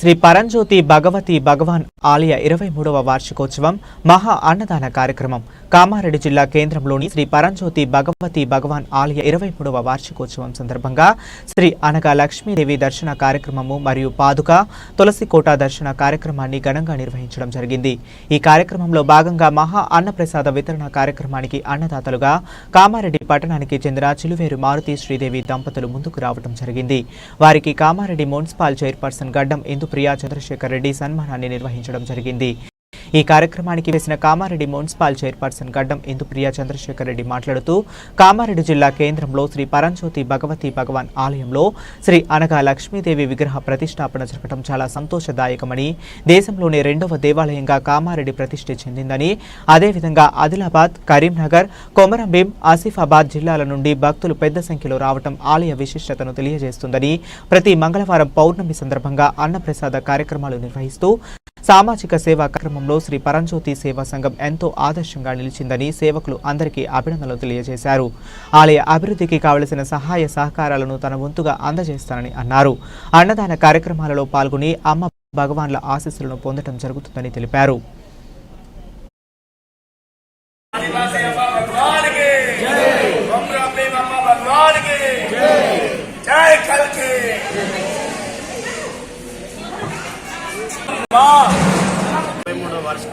శ్రీ పరంజ్యోతి భగవతి భగవాన్ ఆలయ ఇరవై మూడవ వార్షికోత్సవం మహా అన్నదాన కార్యక్రమం. కామారెడ్డి జిల్లా కేంద్రంలోని శ్రీ పరంజ్యోతి భగవతి భగవాన్ ఆలయ ఇరవై మూడవ వార్షికోత్సవం సందర్భంగా శ్రీ అనగా లక్ష్మీదేవి దర్శన కార్యక్రమము మరియు పాదుక తులసి కోట దర్శన కార్యక్రమాన్ని ఘనంగా నిర్వహించడం జరిగింది. ఈ కార్యక్రమంలో భాగంగా మహా అన్నప్రసాద వితరణ కార్యక్రమానికి అన్నదాతలుగా కామారెడ్డి పట్టణానికి చెందిన చిలువేరు మారుతి శ్రీదేవి దంపతులు ముందుకు రావడం జరిగింది. వారికి కామారెడ్డి మున్సిపల్ చైర్పర్సన్ గడ్డం ప్రియా చంద్రశేఖర్ రెడ్డి సన్మానాన్ని నిర్వహించడం జరిగింది. ఈ కార్యక్రమానికి వేసిన కామారెడ్డి మున్సిపల్ చైర్పర్సన్ గడ్డం ఇందుప్రియ చంద్రశేఖర్ రెడ్డి మాట్లాడుతూ కామారెడ్డి జిల్లా కేంద్రంలో శ్రీ పరంజ్యోతి భగవతి భగవాన్ ఆలయంలో శ్రీ అనగా లక్ష్మీదేవి విగ్రహ ప్రతిష్టాపన జరగడం చాలా సంతోషదాయకమని దేశంలోనే రెండవ దేవాలయంగా కామారెడ్డి ప్రతిష్ఠ చెందిందని అదేవిధంగా ఆదిలాబాద్ కరీంనగర్ కొమరంభీం ఆసిఫాబాద్ జిల్లాల నుండి భక్తులు పెద్ద సంఖ్యలో రావడం ఆలయ విశిష్టతను తెలియజేస్తుందని ప్రతి మంగళవారం పౌర్ణమి సందర్భంగా అన్నప్రసాద కార్యక్రమాలు నిర్వహిస్తూ సామాజిక సేవా కార్యక్రమంలో శ్రీ పరంజ్యోతి సేవా సంఘం ఎంతో ఆదర్శంగా నిలిచిందని సేవకులు అందరికీ అభినందనలు తెలియజేశారు. ఆలయ అభివృద్ధికి కావలసిన సహాయ సహకారాలను తన వంతుగా అందజేస్తానని అన్నారు. అన్నదాన కార్యక్రమాలలో పాల్గొని అమ్మ భగవాన్ల ఆశీస్సులను పొందడం జరుగుతుందని తెలిపారు.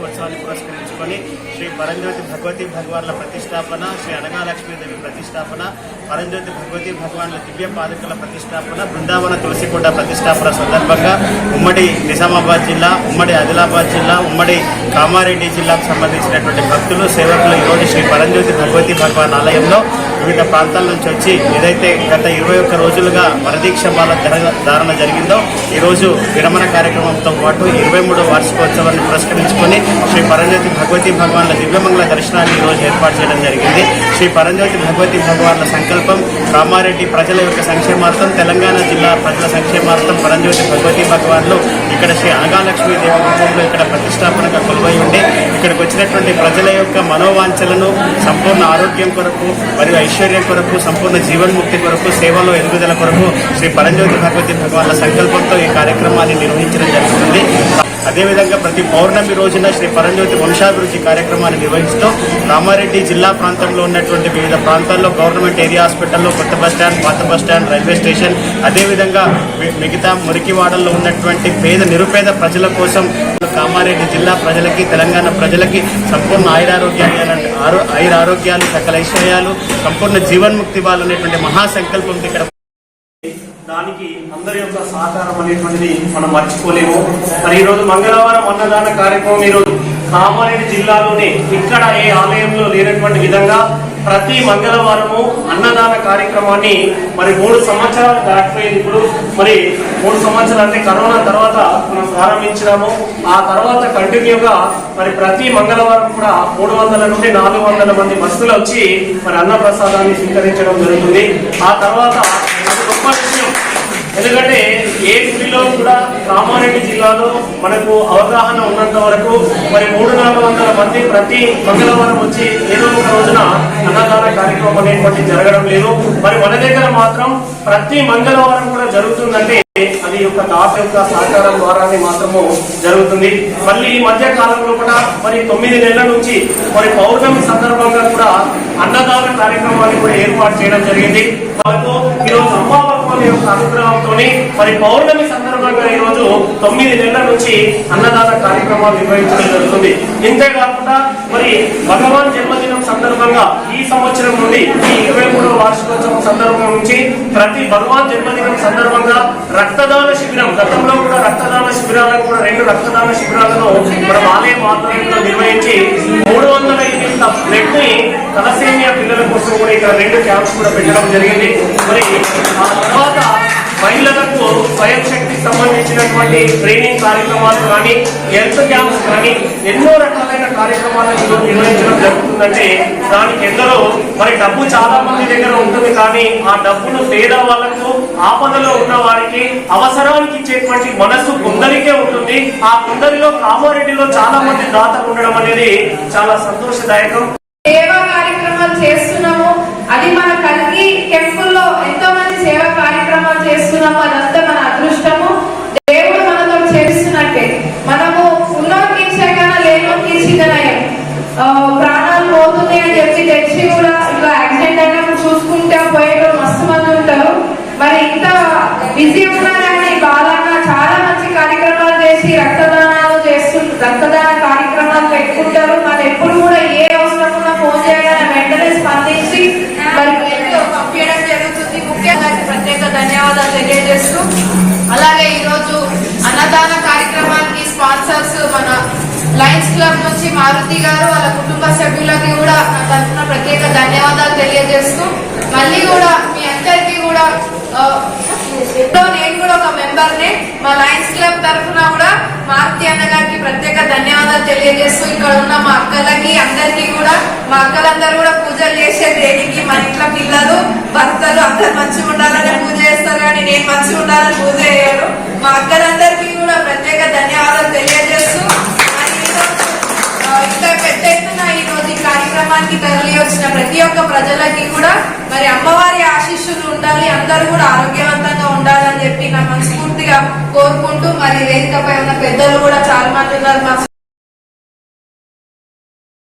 వార్షికోత్సవాన్ని పురస్కరించుకొని శ్రీ పరంజ్యోతి భగవతి భగవాన్ల ప్రతిష్టాపన శ్రీ అనగాలక్ష్మీదేవి ప్రతిష్టాపన పరంజ్యోతి భగవతి భగవాన్ల దివ్య పాదుకల ప్రతిష్టాపన బృందావన తులసికొండ ప్రతిష్టాపన సందర్భంగా ఉమ్మడి నిజామాబాద్ జిల్లా ఉమ్మడి ఆదిలాబాద్ జిల్లా ఉమ్మడి కామారెడ్డి జిల్లాకు సంబంధించినటువంటి భక్తులు సేవకులు ఈరోజు శ్రీ పరంజ్యోతి భగవతి భగవాన్ ఆలయంలో వివిధ ప్రాంతాల నుంచి వచ్చి ఏదైతే గత ఇరవై ఒక్క రోజులుగా వరదీక్ష బాల ధారణ జరిగిందో ఈరోజు విరమణ కార్యక్రమంతో పాటు ఇరవై మూడో వార్షికోత్సవాన్ని పురస్కరించుకొని శ్రీ పరంజ్యోతి భగవతి భగవాన్ల దివ్యమంగళ దర్శనాన్ని ఈరోజు ఏర్పాటు చేయడం జరిగింది. శ్రీ పరంజ్యోతి భగవతి భగవాన్ల సంకల్పం కామారెడ్డి ప్రజల యొక్క సంక్షేమార్థం తెలంగాణ జిల్లా ప్రజల సంక్షేమార్థం పరంజ్యోతి భగవతి భగవాన్లు ఇక్కడ శ్రీ అనగాలక్ష్మి దేవాలయంలో ఇక్కడ ప్రతిష్టాపనగా కొలువై ఉండి ఇక్కడికి వచ్చినటువంటి ప్రజల యొక్క మనోవాంఛలను సంపూర్ణ ఆరోగ్యం కొరకు మరియు ఐశ్వర్యం కొరకు సంపూర్ణ జీవన్ముక్తి కొరకు సేవలో ఎదుగుదల కొరకు శ్రీ పరంజ్యోతి భగవతి భగవాన్ల సంకల్పంతో ఈ కార్యక్రమాన్ని నిర్వహించడం జరుగుతుంది. అదేవిధంగా ప్రతి పౌర్ణమి రోజున శ్రీ పరంజ్యోతి వంశాభివృద్ధి కార్యక్రమాన్ని నిర్వహిస్తూ కామారెడ్డి జిల్లా ప్రాంతంలో ఉన్నటువంటి వివిధ ప్రాంతాల్లో గవర్నమెంట్ ఏరియా హాస్పిటల్లో కొత్త బస్ స్టాండ్ పాత బస్ స్టాండ్ రైల్వే స్టేషన్ అదేవిధంగా మిగతా మురికివాడల్లో ఉన్నటువంటి పేద నిరుపేద ప్రజల కోసం కామారెడ్డి జిల్లా ప్రజలకి తెలంగాణ ప్రజలకి సంపూర్ణ ఆయురారోగ్యాలు ఆరో- ఆయురారోగ్యాలు సకల ఐశ్వర్యాలు సంపూర్ణ జీవన్ముక్తి వాళ్ళనేటువంటి మహాసంకల్పంతో ఇక్కడ దానికి అందరి యొక్క సహకారం అనేటువంటిది మనం మర్చిపోలేము. మరి ఈరోజు మంగళవారం అన్నదాన కార్యక్రమం ఈరోజు కామారెడ్డి జిల్లాలోనే ఇక్కడ ఏ ఆలయంలో లేనటువంటి విధంగా ప్రతి మంగళవారము అన్నదాన కార్యక్రమాన్ని మరి మూడు సంవత్సరాలు దాటిపోయింది ఇప్పుడు. మరి మూడు సంవత్సరాలు అంటే కరోనా తర్వాత మనం ప్రారంభించినాము. ఆ తర్వాత కంటిన్యూగా మరి ప్రతి మంగళవారం కూడా మూడు వందల నుండి నాలుగు వందల మంది భక్తులు వచ్చి మరి అన్న ప్రసాదాన్ని స్వీకరించడం జరుగుతుంది. ఆ తర్వాత ఎందుకంటే ఏ గుడిలో కూడా కామారెడ్డి జిల్లాలో మనకు అవగాహన ఉన్నంత వరకు మరి మూడు నాలుగు వందల మంది ప్రతి మంగళవారం వచ్చి ఏదో ఒక రోజున అన్నదాన కార్యక్రమం అనేటువంటి జరగడం లేదు. మరి మన దగ్గర మాత్రం ప్రతి మంగళవారం కూడా జరుగుతుందంటే అది యొక్క దాత యొక్క సహకారం ద్వారానే మాత్రము జరుగుతుంది. మళ్ళీ ఈ మధ్య కాలంలో కూడా మరి తొమ్మిది నెలల నుంచి మరి పౌర్ణమి సందర్భంగా కూడా అన్నదాన కార్యక్రమాన్ని కూడా ఏర్పాటు చేయడం జరిగింది. మనకు ఈరోజు అమ్మా భగవాన్ యొక్క అనుగ్రహంతోనే మరి పౌర్ణమి సందర్భంగా ఈరోజు తొమ్మిది నెలల నుంచి అన్నదాన కార్యక్రమాలు నిర్వహించడం జరుగుతుంది. ఇంతేకాకుండా మరి భగవాన్ జన్మదినం సందర్భంగా ఈ సంవత్సరం నుండి ఈ ఇరవై మూడవ వార్షికోత్సవం సందర్భం నుంచి ప్రతి భగవాన్ జన్మదినం సందర్భంగా రక్తదాన శిబిరం గతంలో కూడా రక్తదాన శిబిరాలను కూడా రెండు రక్తదాన శిబిరాలను మనం ఆలయం ఆధ్వర్యంలో నిర్వహించి మూడు వందల ఎనిమిది బ్లడ్ని తలసేమియా పిల్లల కోసం కూడా ఇక్కడ రెండు క్యాంప్స్ కూడా పెట్టడం జరిగింది. మరి ఆ తర్వాత మహిళలకు స్వయం శక్తికి సంబంధించినటువంటి ట్రైనింగ్ కార్యక్రమాలు కానీ హెల్త్ క్యాంప్స్ కానీ ఎన్నో రకాలైన కార్యక్రమాలను ఈరోజు నిర్వహించడం జరుగుతుందంటే దానికి ఎందరో మరి డబ్బు చాలా మంది దగ్గర ఉంటుంది కానీ ఆ డబ్బును పేద వాళ్ళకు ఆపదలో ఉన్న వారికి అవసరానికి ఇచ్చేటువంటి మనస్సు కొందరికే ఉంటుంది. ఆ కొందరిలో కామారెడ్డిలో చాలా మంది దాతలు ఉండడం అనేది చాలా సంతోషదాయకం. సేవా కార్యక్రమాలు చేస్తున్నాము. అది మన కలిగి టెంపుల్లో ఎంతో మంది సేవా కార్యక్రమాలు చేస్తున్నాము. అదంతా మన అదృష్టము. దేవుడు మనతో చేస్తున్నట్టే. మనము ఉన్నోకి ఇచ్చగా లేనోకి ఇచ్చిగలయం ప్రాణాలు పోతున్నాయి అని చెప్పి తెచ్చి కూడా ఇట్లా యాక్సిడెంట్ అయినా చూసుకుంటా పోయేటోళ్ళు మస్తు మంది ఉంటారు. మరి ఇంత బిజీ ఉన్నా మారుతి గారు వాళ్ళ కుటుంబ సభ్యులకి కూడా నా తరఫున ప్రత్యేక ధన్యవాదాలు తెలియజేస్తూ మళ్ళీ కూడా మీ అందరికీ కూడా నేను కూడా ఒక మెంబర్నే మా లయన్స్ క్లబ్ తరఫున కూడా మారుతి అన్న గారికి ప్రత్యేక ధన్యవాదాలు తెలియజేస్తూ ఇక్కడ ఉన్న మా అక్కలకి అందరికీ కూడా మా అక్కలందరూ కూడా పూజలు చేసే దేనికి మా ఇంట్లో పిల్లలు భర్తలు అందరు మంచిగా ఉండాలని పూజ చేస్తారు కానీ నేను మంచిగా ఉండాలని పూజ చేయను. మా అక్కల గ్రామానికి తరలి వచ్చిన ప్రతి ఒక్క ప్రజలకి కూడా మరి అమ్మవారి ఆశీస్సులు ఉండాలి అందరూ కూడా ఆరోగ్యవంతంగా ఉండాలని చెప్పి నా మనస్ఫూర్తిగా కోరుకుంటూ మరి వేదికపై ఉన్న పెద్దలు కూడా చాలా మంది ఉన్నారు.